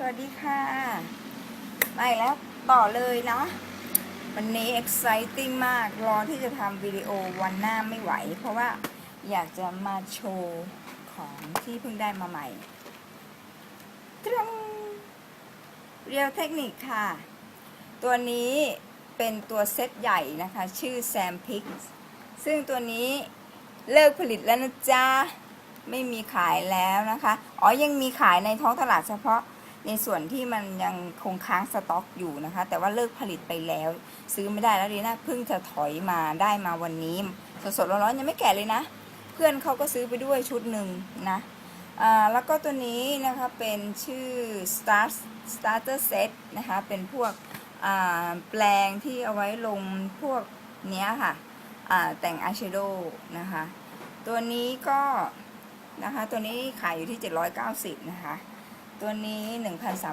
สวัสดีค่ะมาแล้วต่อเลยเนาะวันนี้ exciting มาก รอที่จะทำวิดีโอวันหน้าไม่ไหว เพราะว่าอยากจะมาโชว์ของที่เพิ่งได้มาใหม่ตรงเรียวเทคนิคค่ะ ตัวนี้เป็นตัวเซตใหญ่นะคะ ชื่อ Sam Pix ซึ่งตัวนี้เลิกผลิตแล้วนะจ๊ะ ไม่มีขายแล้วนะคะ อ๋อ ยังมีขายในท้องตลาดเฉพาะ ในส่วนที่มันยังคงค้างสต็อกอยู่นะคะ แต่ว่าเลิกผลิตไปแล้ว ซื้อไม่ได้แล้วดีนะเพิ่งจะถอยมาได้มาวันนี้สดๆร้อนๆยังไม่แก่เลยนะ เพื่อนเขาก็ซื้อไปด้วยชุดหนึ่งนะอ่าแล้วก็ตัวนี้นะคะเป็นชื่อ Start Starter Set นะคะเป็นพวกอ่าแปลงที่เอาไว้ลงพวกเนี้ยค่ะอ่าแต่งอายแชโดว์นะคะตัวนี้ก็นะคะตัวนี้ขายอยู่ที่ 790 นะคะ ตัวนี้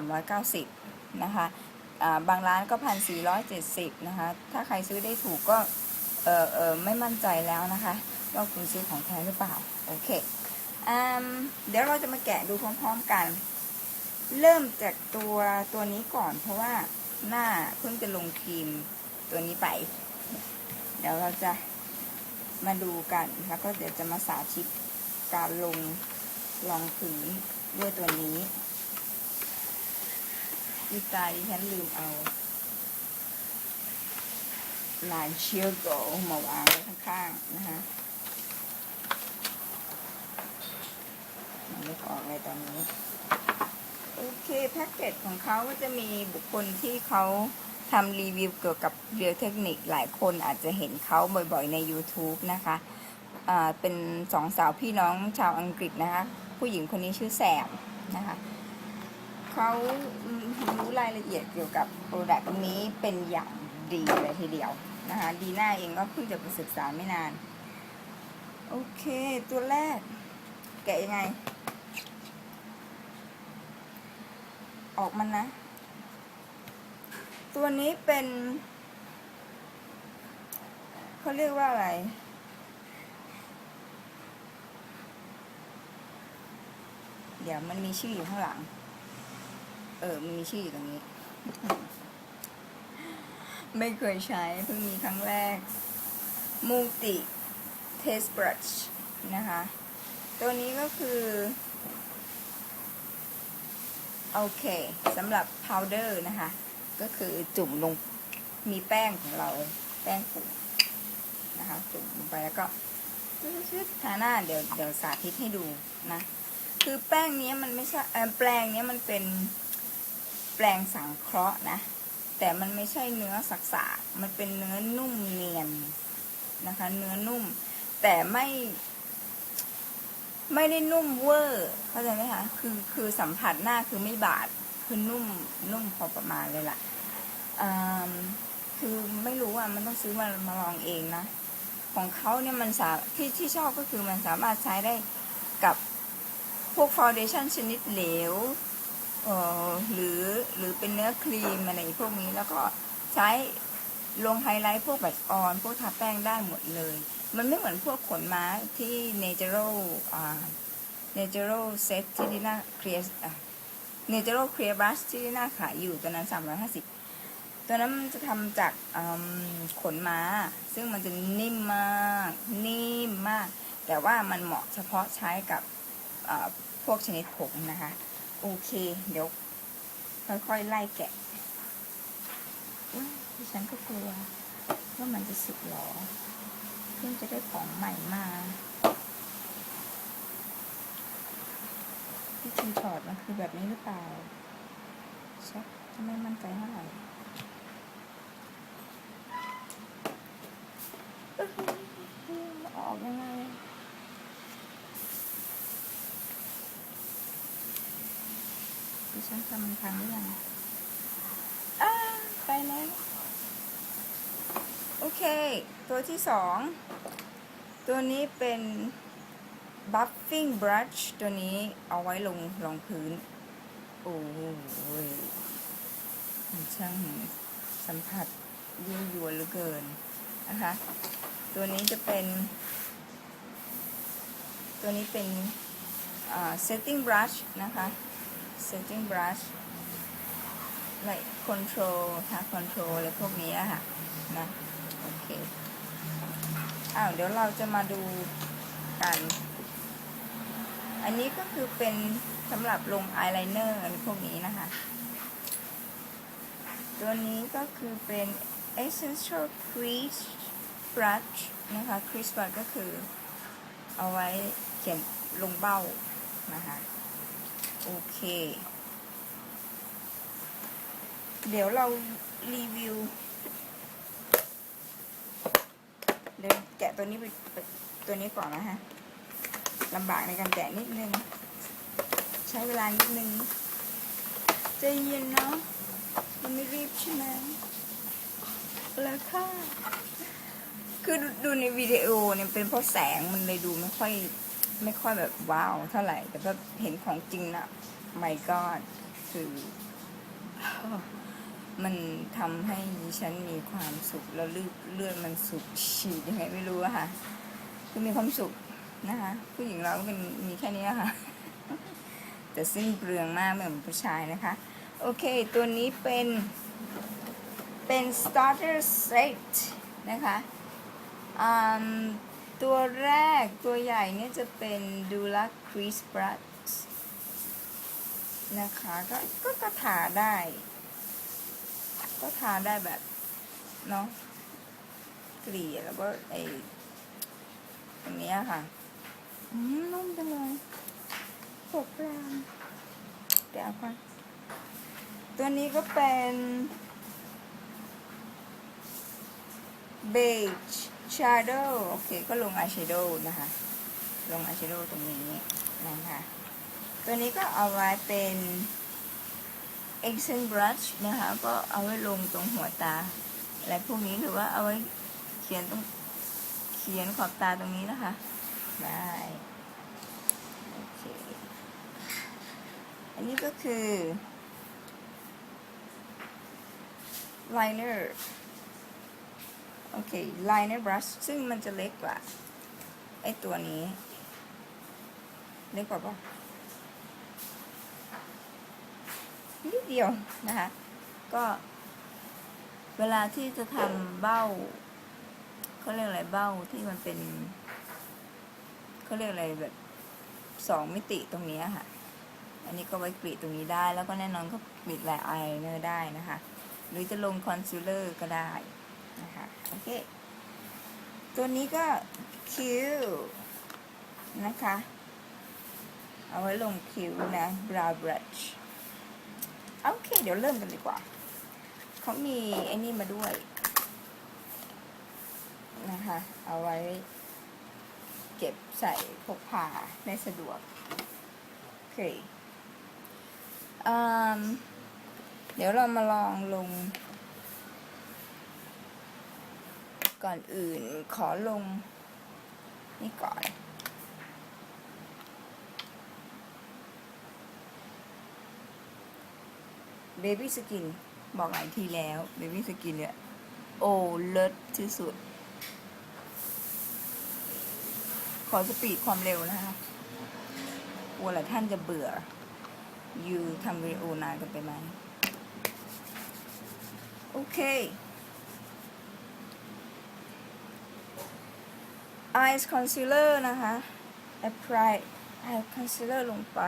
1,390 นะคะอ่าบางร้านก็ 1,470 นะคะ ถ้าใครซื้อได้ถูกก็เออเออไม่มั่นใจแล้วนะคะ ว่าคุณซื้อของแท้หรือเปล่า โอเคอเดี๋ยวเราจะมาแกะดูพร้อมๆกัน เริ่มจากตัวตัวนี้ก่อน เพราะว่าหน้าเพิ่งจะลงครีมตัวนี้ไป เดี๋ยวเราจะมาดูกันแล้วก็เดี๋ยวจะมาสาธิตการลงรองพื้นด้วยตัวนี้ ดีตาดิฉันลืมเอาลายเชียร์โกมาวางไว้ข้างๆนะคะมันไม่ออกเลยตอนนี้ โอเคแพ็กเกจของเขาก็จะมีบุคคลที่เขาทำรีวิวเกี่ยวกับเรียลเทคนิคหลายคนอาจจะเห็นเขาบ่อยๆใน YouTube นะคะเป็นสองสาวพี่น้องชาวอังกฤษนะคะ ผู้หญิงคนนี้ชื่อแสบนะคะเขา อืมรู้รายละเอียดเกี่ยวกับโปรดักต์นี้เป็นอย่างดีเลยทีเดียวนะคะดีน่าเองก็เพิ่งจะไปศึกษาไม่นาน โอเค ตัวแรก แกะยังไง ออกมันนะ ตัวนี้เป็นเขาเรียกว่าอะไรเดี๋ยวมันมีชื่ออยู่ข้างหลัง ออมันมีชื่ออยู่ตรงนี้ ไม่เคยใช้เพิ่งมีครั้งแรก Multi Taste Brush นะคะ ตัวนี้ก็คือโอเคสำหรับ powder นะคะ ก็คือจุ่มลงมีแป้งของเราแป้งฝุ่นนะคะ จุ่มลงไปแล้วก็ชืดทาหน้าเดี๋ยวเดี๋ยวสาธิตให้ดูนะ คือแป้งนี้มันไม่ใช่แปลงนี้มันเป็น แปลงสังเคราะห์นะ แต่มันไม่ใช่เนื้อสักสามันเป็นเนื้อนุ่มเนียนนะคะ เนื้อนุ่ม แต่ไม่ ไม่ได้นุ่มเวอร์เข้าใจไหมคะคือคือสัมผัสหน้าคือไม่บาดคือนุ่มนุ่มพอประมาณเลยล่ะคือไม่รู้อะมันต้องซื้อมามาลองเองนะ ของเขาเนี่ยมันสาที่ที่ชอบก็คือมันสามารถใช้ได้กับพวกฟาวเดชั่นชนิดเหลว หรือหรือเป็นเนื้อครีมอะไรพวกนี้แล้วก็ใช้ลงไฮไลท์พวกแบบออน พวกทาแป้งได้หมดเลย มันไม่เหมือนพวกขนม้าที่ natural อ่า natural set ที่ดีน่าเคลียร์อะ natural clear brush ที่ดีน่าขายอยู่ตัวนั้น350ตัวนั้นมันจะทำจากอขนม้า ซึ่งมันจะนิ่มมาก นิ่มมาก แต่ว่ามันเหมาะเฉพาะใช้กับพวกชนิดผงนะคะ โอเค เดี๋ยว ค่อยๆไล่แกะดิฉันก็กลัวว่ามันจะสึกหรอ เพิ่งจะได้ของใหม่มาที่ทีช็อตมันคือแบบนี้หรือเปล่าชักจะไม่มั่นใจเท่าไหร่ออกยังไง ดิฉันทำมันพังหรือยังอ้าไปแล้ว โอเค ตัวที่สอง ตัวนี้เป็น buffing brush ตัวนี้เอาไว้ลงรองพื้น โอ้ยมันช่างสัมผัสยั่วยวนเหลือเกินนะคะ ตัวนี้จะเป็น ตัวนี้เป็น setting brush นะคะ setting brush like control ค่ะ control อะไรพวกนี้อะค่ะนะโอเคอ้าวเดี๋ยวเราจะมาดูกัน อันนี้ก็คือเป็นสำหรับลงอายไลเนอร์อะไรพวกนี้นะคะ ตัวนี้ก็คือเป็น essential crease brush นะคะ crease brush ก็คือเอาไว้เขียนลงเบ้านะคะ โอเค เดี๋ยวเรารีวิว เดี๋ยวแกะตัวนี้ไปตัวนี้ก่อนนะฮะลำบากในการแกะนิดนึง ใช้เวลานิดนึงใจเย็นเนาะมันไม่รีบใช่ไหมแล้วค่ะ คือดูดูในวิดีโอเนี่ยเป็นเพราะแสงมันเลยดูไม่ค่อย ไม่ค่อยแบบว้าวเท่าไหร่ แต่พอเห็นของจริงนะไม่ก็คือมันทำให้ดิฉันมีความสุขแล้วเลือดเลือดมันสุกฉีดยังไงไม่รู้อะค่ะ คือมีความสุขนะคะผู้หญิงเราก็เป็นมีแค่นี้ค่ะ แต่สิ้นเปลืองมากเหมือนผู้ชายนะคะ โอเค ตัวนี้เป็นเป็น starter set นะคะอืม ตัวแรกตัวใหญ่เนี่ยจะเป็น Dula Crease Brush นะคะก็ก็ก็ทาได้ ก็ทาได้แบบ เนาะกลี่แล้วก็ไอตรงนี้ค่ะ อืมนุ่มจังเลยปวดแรงเดี๋ยวก่อนตัวนี้ก็เป็น beige shadow โอเค ก็ลง eye shadow นะคะ ลง eye shadow ตรงนี้นะคะ ตัวนี้ก็เอาไว้เป็น accent brush นะคะ ก็เอาไว้ลงตรงหัวตา อะไรพวกนี้หรือว่าเอาไว้เขียนตรงเขียนขอบตาตรงนี้นะคะ ได้โอเคอันนี้ก็คือ liner โอเค liner brush ซึ่งมันจะเล็กกว่า ไอตัวนี้ เล็กกว่าปะนิดเดียวนะคะ ก็ เวลาที่จะทำเบ้าเขาเรียกอะไรเบ้าที่มันเป็นเขาเรียกอะไรแบบสองมิติตรงนี้ค่ะ อันนี้ก็ไว้กรีดตรงนี้ได้ แล้วก็แน่นอนก็กรีดลายอายเนอร์ได้นะคะ หรือจะลงคอนซีลเลอร์ก็ได้ นะคะโอเคตัวนี้ก็คิ้วนะคะ เอาไว้ลงคิ้วนะ brow brush โอเค เดี๋ยวเริ่มกันดีกว่า เขามีไอ้นี่มาด้วย นะคะ เอาไว้เก็บใส่พกพาได้สะดวก โอเคอืมเดี๋ยวเรามาลองลง ก่อนอื่นขอลง นี่ก่อน เบบี้สกินบอกหลายทีแล้วเบบี้สกินเนี่ย โอ้เลิศที่สุด ขอสปีดความเร็วนะคะกลัวหลายท่านจะเบื่อ อยู่ทำวิดีโอนานกันไปไหม โอเค eyes concealer นะคะ apply eye concealer ลงไป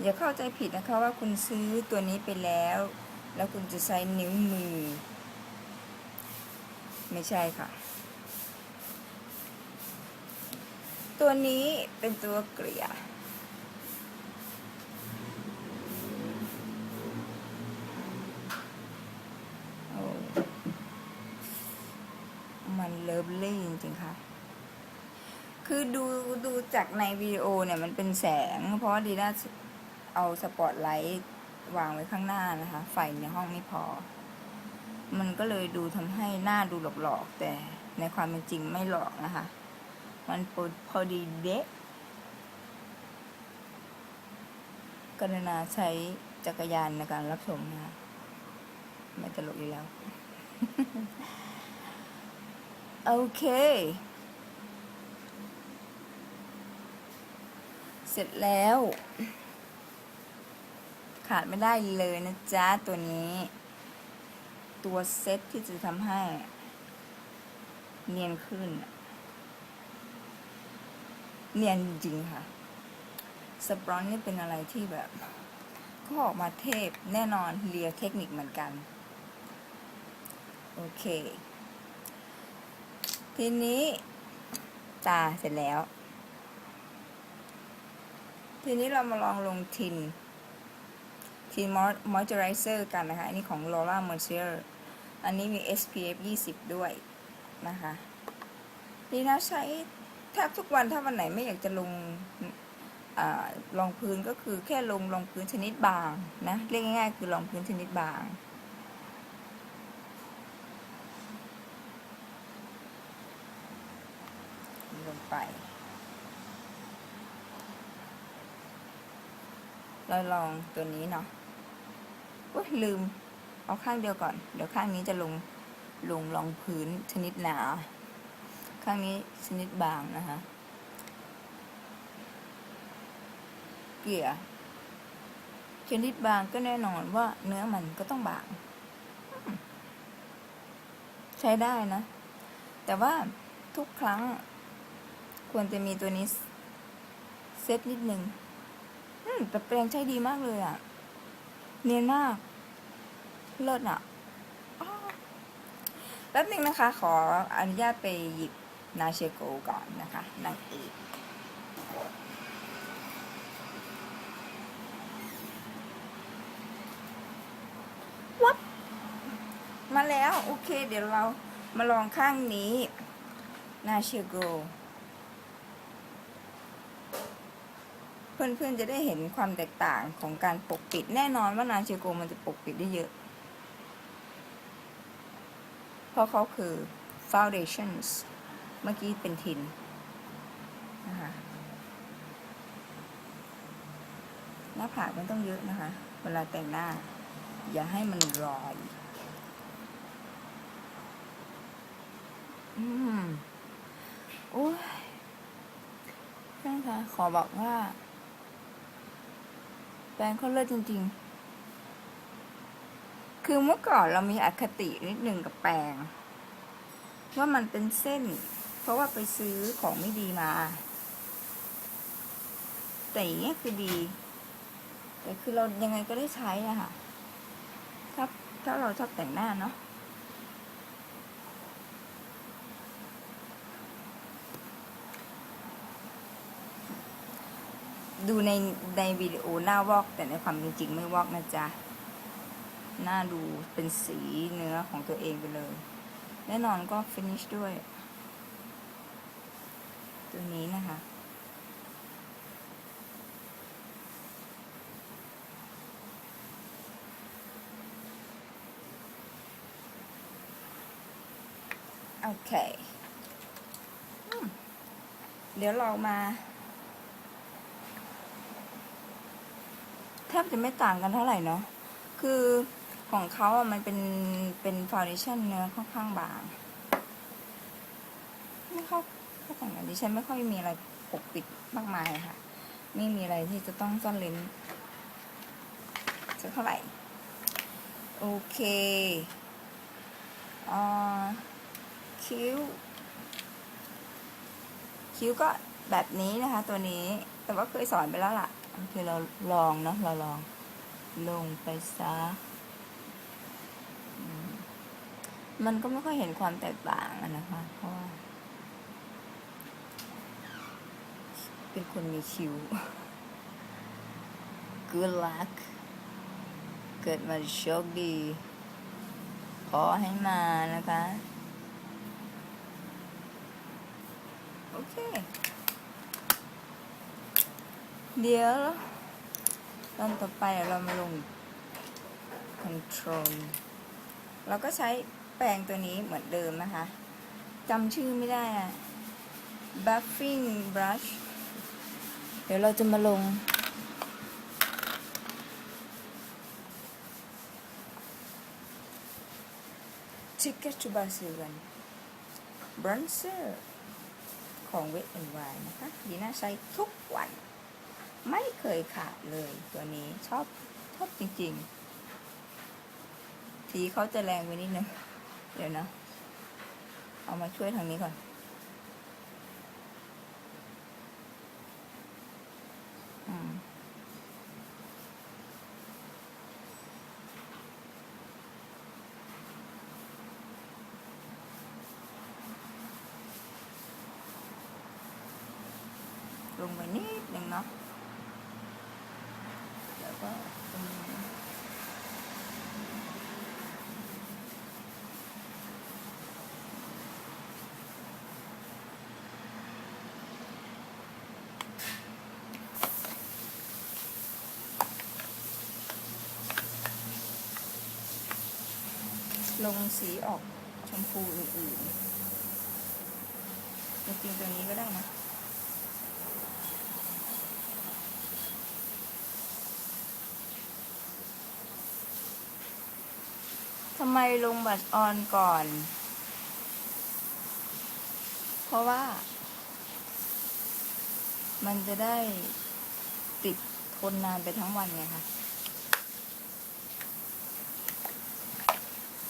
อย่าเข้าใจผิดนะคะว่าคุณซื้อตัวนี้ไปแล้ว แล้วคุณจะใช้นิ้วมือ ไม่ใช่ค่ะ ตัวนี้เป็นตัวเกลี่ย โอ้ มันเลิฟลี่จริงๆค่ะ คือ ดูดูจากในวิดีโอเนี่ยมันเป็นแสง เพราะว่าดีน่าเอาสปอตไลท์วางไว้ข้างหน้านะคะ ไฟในห้องไม่พอ มันก็เลยดูทำให้หน้าดูหลอกๆ แต่ในความเป็นจริงไม่หลอกนะคะ มันพอดีเดะกรณาใช้จักรยานในการรับชมนะคะไม่ตลกอยู่แล้ว โอเค เสร็จแล้ว ขาดไม่ได้เลยนะจ๊ะ ตัวนี้ ตัวเซ็ตที่จะทำให้ เนียนขึ้น เนียนจริงค่ะ สปรอนนี่เป็นอะไรที่แบบก็ออกมาเทพแน่นอนเรียเทคนิคเหมือนกัน โอเค ทีนี้ตาเสร็จแล้ว ทีนี้เรามาลองลงทินทินมอยเจอไรเซอร์กันนะคะ อันนี้ของ Laura Mercier อันนี้มี SPF 20 ด้วยนะคะนี่นะใช้แทบทุกวันถ้าวันไหนไม่อยากจะลงอารองพื้นก็คือแค่ลงรองพื้นชนิดบางนะเรียกง่ายๆคือรองพื้นชนิดบาง ลงไป เราลองตัวนี้เนาะอุ๊ยลืม เอาข้างเดียวก่อน เดี๋ยวข้างนี้จะลงลงรองพื้นชนิดหนา ข้างนี้ชนิดบางนะคะ เกลี่ยชนิดบางก็แน่นอนว่าเนื้อมันก็ต้องบาง ใช้ได้นะ แต่ว่าทุกครั้งควรจะมีตัวนี้เซตนิดนึง อืมแต่แปรงใช้ดีมากเลยอะ่ะ เนียนมาก เลิศอะอ้วแป๊บนึงนะคะ ขออนุญาตไปหยิบนาเชโกก่อนนะคะนางเอกวับมาแล้ว โอเค เดี๋ยวเรามาลองข้างนี้นาเชโก เพื่อนๆจะได้เห็นความแตกต่างของการปกปิด แน่นอนว่านาเชโกมันจะปกปิดได้เยอะ เพราะเขาคือ foundations เมื่อกี้เป็นทินนะคะหน้าผากมันต้องเยอะนะคะ เวลาแต่งหน้า อย่าให้มันรอยอืมโอ้ยเพื่อนคะขอบอกว่า แปลงเขาเลิศจริง ๆ คือเมื่อก่อนเรามีอคตินิดหนึ่งกับแปรงว่ามันเป็นเส้น เพราะว่าไปซื้อของไม่ดีมา แต่อย่างเงี้ยคือดี แต่คือเรายังไงก็ได้ใช้อะค่ะ ถ้าถ้าเราชอบแต่งหน้าเนาะ ดูในในวิดีโอหน้าวอกแต่ในความเป็นจริงไม่วอกนะจ๊ะ หน้าดูเป็นสีเนื้อของตัวเองไปเลย แน่นอนก็ฟินิชด้วย ตัวนี้นะคะโอเค เดี๋ยวเรามา แทบจะไม่ต่างกันเท่าไหร่เนาะคือของเขาอะมันเป็นเป็นฟาวเดชั่นเนื้อค่อนข้างบางไม่เข้าเข้าต่างกันดิฉันไม่ค่อยมีอะไรปกปิดมากมายค่ะ ไม่มีอะไรที่จะต้องซ่อนเลนสักเท่าไหร่ โอเคอ่าคิ้ว คิ้วก็แบบนี้นะคะ ตัวนี้แต่ว่าเคยสอนไปแล้วล่ะ โอเคเราลองเนาะเราลองลงไปซะมันก็ไม่ค่อยเห็นความแตกต่างนะคะ เพราะว่า เป็นคนมีคิ้ว good luck เกิดมาโชคดี ขอให้มานะคะ โอเค เดี๋ยวตอนต่อไปเรามาลง control เราก็ใช้แปรงตัวนี้เหมือนเดิมนะคะจำชื่อไม่ได้อะ buffing brush เดี๋ยวเราจะมาลง Ticket to Brazilian Bronzer ของ Wet n Wild นะคะดีน่าใช้ทุกวัน ไม่เคยขาดเลยตัวนี้ชอบชอบจริง ๆ สีเขาจะแรงไปนิดนึงเดี๋ยวนะ เอามาช่วยทางนี้ก่อน อืมลงไปนิดนึงเนาะ ก็ตรงนี้ลงสีออกชมพูอื่นๆจริงๆตัวนี้ก็ได้นะ ทำไมลงบัตรออนก่อน เพราะว่า มันจะได้ติดทนนานไปทั้งวันไงคะ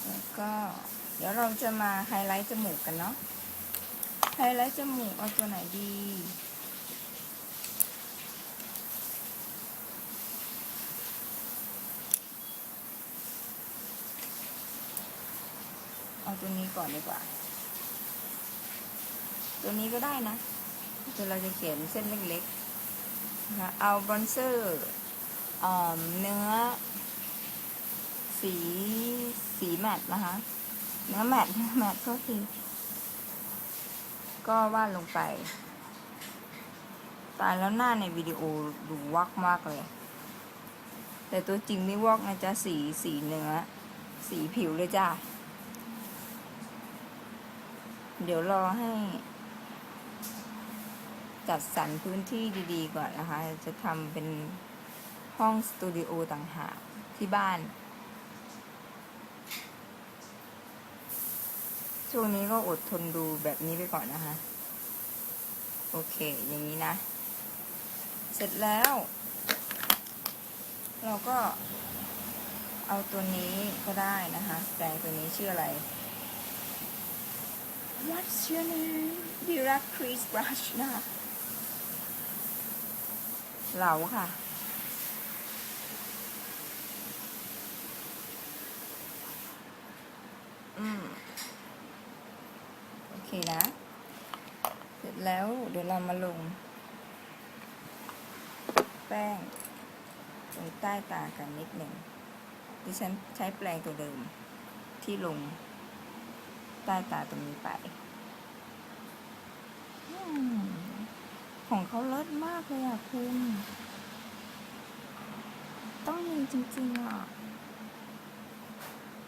แล้วก็ เดี๋ยวเราจะมาไฮไลท์จมูกกันเนาะไฮไลท์จมูกเอาตัวไหนดี เอา ตัวนี้ก่อนดีกว่า ตัวนี้ก็ได้นะเดี๋ยวเราจะเขียนเส้นเล็กๆนะคะเอาบรอนเซอร์เนื้อ สีสีแมตต์นะคะ เนื้อแมตต์เนื้อแมตต์ก็คือก็วาดลงไป ตายแล้วหน้าในวิดีโอดูวักมากเลย แต่ตัวจริงไม่วอกนะจ๊ะสีสีเนื้อ สีผิวเลยจ้า เดี๋ยวรอให้ จัดสรรพื้นที่ดีๆ ก่อนนะคะ จะทำเป็นห้องสตูดิโอต่างหากที่บ้าน ช่วงนี้ก็อดทนดูแบบนี้ไปก่อนนะคะ โอเค อย่างนี้นะ เสร็จแล้ว เราก็เอาตัวนี้ก็ได้นะคะแปรงตัวนี้ชื่ออะไร What's your name? Vera Chris Brush นะเหลาค่ะ อืม โอเคนะ เสร็จแล้วเดี๋ยวเรามาลง แป้งตรงใต้ตากันนิดหนึ่งดิฉันใช้แปรงตัวเดิมที่ลง ใต้ตาตรงนี้ไปอของเขาเลิศมากเลยอะคุณ ต้องมีจริงๆอะ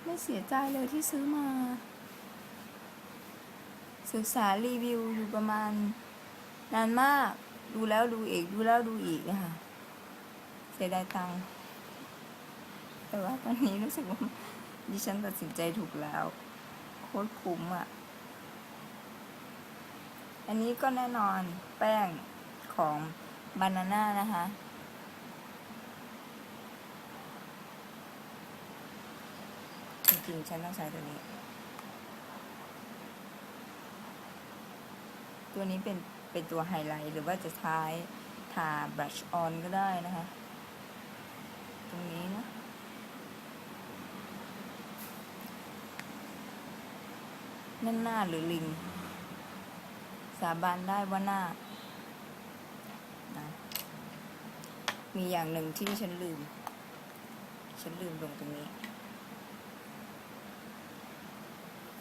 ไม่เสียใจเลยที่ซื้อมา ศึกษารีวิวอยู่ประมาณ นานมาก ดูแล้วดูอีก ดูแล้วดูอีกนะคะเสียดายตังค์แต่ว่าตอนนี้รู้สึกว่าดิฉันตัดสินใจถูกแล้ว คตรคุ้มอะ อันนี้ก็แน่นอนแป้งของบานาน่านะคะ จริงๆ ฉันต้องใช้ตัวนี้ ตัวนี้เป็นเป็นตัวไฮไลท์หรือว่าจะใช้ทาบรัชออนก็ได้นะคะ ตรงนี้นะ นั่นหน้าหรือลิง สาบานได้ว่าหน้านะมีอย่างหนึ่งที่ฉันลืม ฉันลืมลงตรงนี้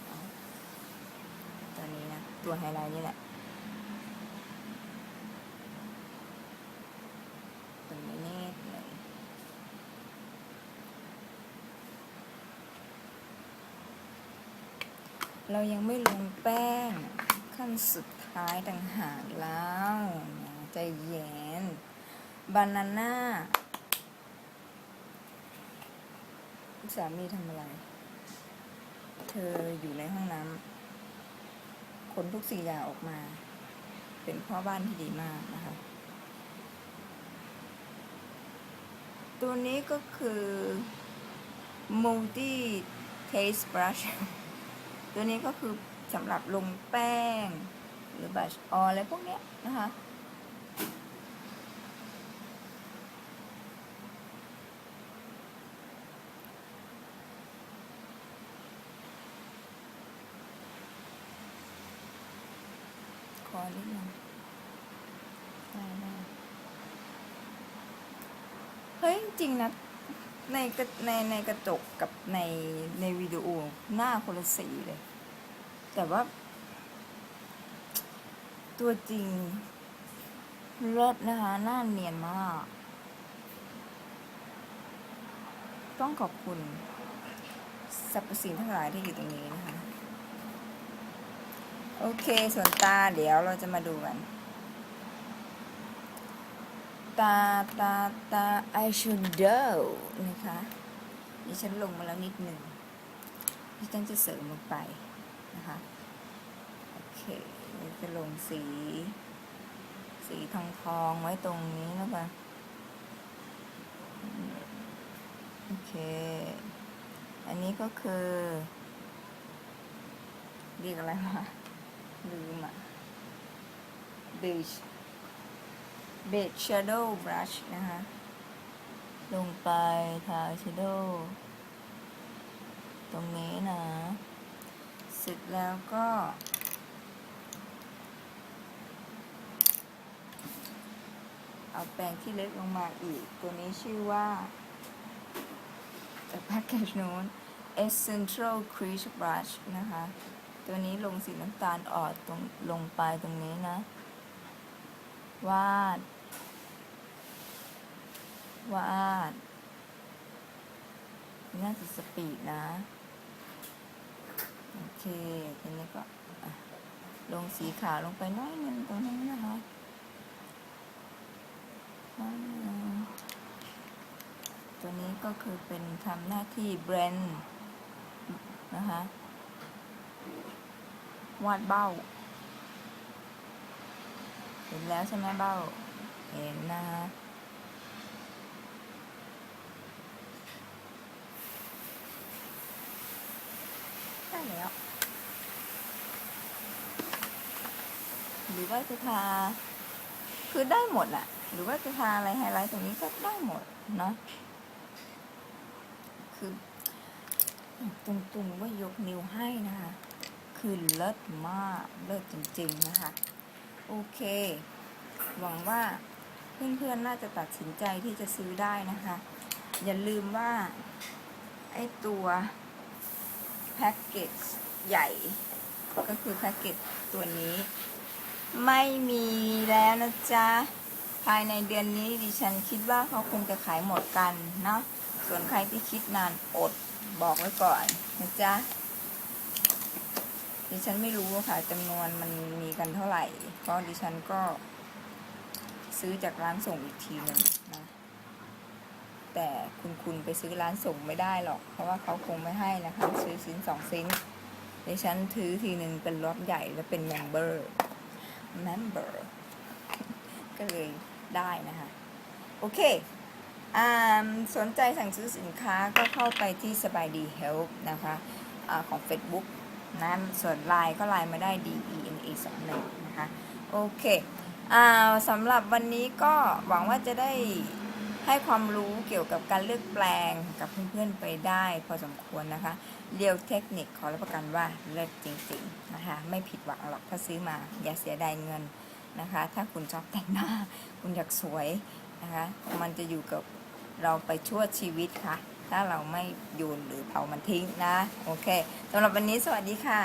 ตอาตัวนี้นะ ตัวไฮไลท์นี่แหละ ตรงนี้นิดหนึ่ง เรายังไม่ลงแป้งขั้นสุดท้ายต่างหากแล้วใจเย็นบานาน่าสามีทำอะไร เธออยู่ในห้องน้ำขนทุกสิ่งอย่างออกมา เป็นพ่อบ้านที่ดีมากนะคะตตัวนี้ก็คือ multi taste brush ตัวนี้ก็คือสำหรับลงแป้ง หรือ brush on อะไรพวกเนี้ยนะคะขอนิดนึงได้ได้เฮ้ยจริงนะในในในกระจกกับในในวิดีโอ หน้าคนละสีเลย แต่ว่า ตัวจริงเลิศนะคะ หน้าเนียนมาก ต้องขอบคุณสรรพสิ่งทั้งหลายที่อยู่ตรงนี้นะคะ โอเค ส่วนตาเดี๋ยวเราจะมาดูกัน ตาตาตา eyeshadow นะคะดิฉันลงมาแล้วนิดหนึ่ง ดิฉันจะเสริมลงไปนะคะโอเคเดี๋ยวจะลงสี สีทองทองไว้ตรงนี้นะคะโอเค อันนี้ก็คือเรียกอะไรมาลืมอะ beige beige shadow brush นะคะ ลงไปทา shadow ตรงนี้นะ เสร็จแล้วก็ เอาแปรงที่เล็กลงมาอีก ตัวนี้ชื่อว่าจากแพ็กเกจโน้น Essential Crease Brush นะคะ ตัวนี้ลงสีน้ำตาลอ่อนตรงลงไปตรงนี้นะ วาด วาด น่าจะสปีดนะ โอเคทีนี้ก็ลงสีขาวลงไปน้อยนึงตรงนี้นะคะตัวนี้ก็คือเป็นทำหน้าที่เบรนนะคะวาดเบ้า เห็นแล้วใช่ไหมเบ้า เห็นนะคะ แล้ว หรือว่าจะทา คือได้หมดแหละหรือว่าจะทาอะไรไฮไลท์ตรงนี้ก็ได้หมดเนาะคือตรงๆว่ายกนิ้วให้นะคะ คือเลิศมากเลิศจริงๆนะคะ โอเค หวังว่าเพื่อนๆน่าจะตัดสินใจที่จะซื้อได้นะคะ อย่าลืมว่า ไอตัว แพ็กเกจใหญ่ ก็คือแพ็กเกจตัวนี้ ไม่มีแล้วนะจ๊ะ ภายในเดือนนี้ดิฉันคิดว่าเขาคงจะขายหมดกันเนาะส่วนใครที่คิดนานอดบอกไว้ก่อนนะจ๊ะดิฉันไม่รู้ค่ะจำนวนมันมีกันเท่าไหร่ เพราะดิฉันก็ซื้อจากร้านส่งอีกทีหนึ่งนะ แต่คุณคุณไปซื้อร้านส่งไม่ได้หรอก เพราะว่าเขาคงไม่ให้นะคะ ซื้อชิ้นสองชิ้นดิฉันถือทีหนึ่งเป็นรถใหญ่และเป็น member member ก็เลยได้นะคะ โอเคอสนใจสั่งซื้อสินค้าก็เข้าไปที่สบายดี Help นะคะอาของ Facebook นะส่วนไลน์ก็ไลน์มาได้ D E N A 2 1นะคะ โอเคอสำหรับวันนี้ก็หวังว่าจะได้ ให้ความรู้เกี่ยวกับการเลือกแปลงกับเพื่อนๆไปได้พอสมควรนะคะ เรียวเทคนิคขอรับประกันว่าเลิศจริงๆนะคะ ไม่ผิดหวังหรอกถ้าซื้อมา อย่าเสียดายเงินนะคะ ถ้าคุณชอบแต่งหน้า คุณอยากสวยนะคะ มันจะอยู่กับเราไปชั่วชีวิตค่ะ ถ้าเราไม่โยนหรือเผามันทิ้งนะ โอเคสำหรับวันนี้สวัสดีค่ะ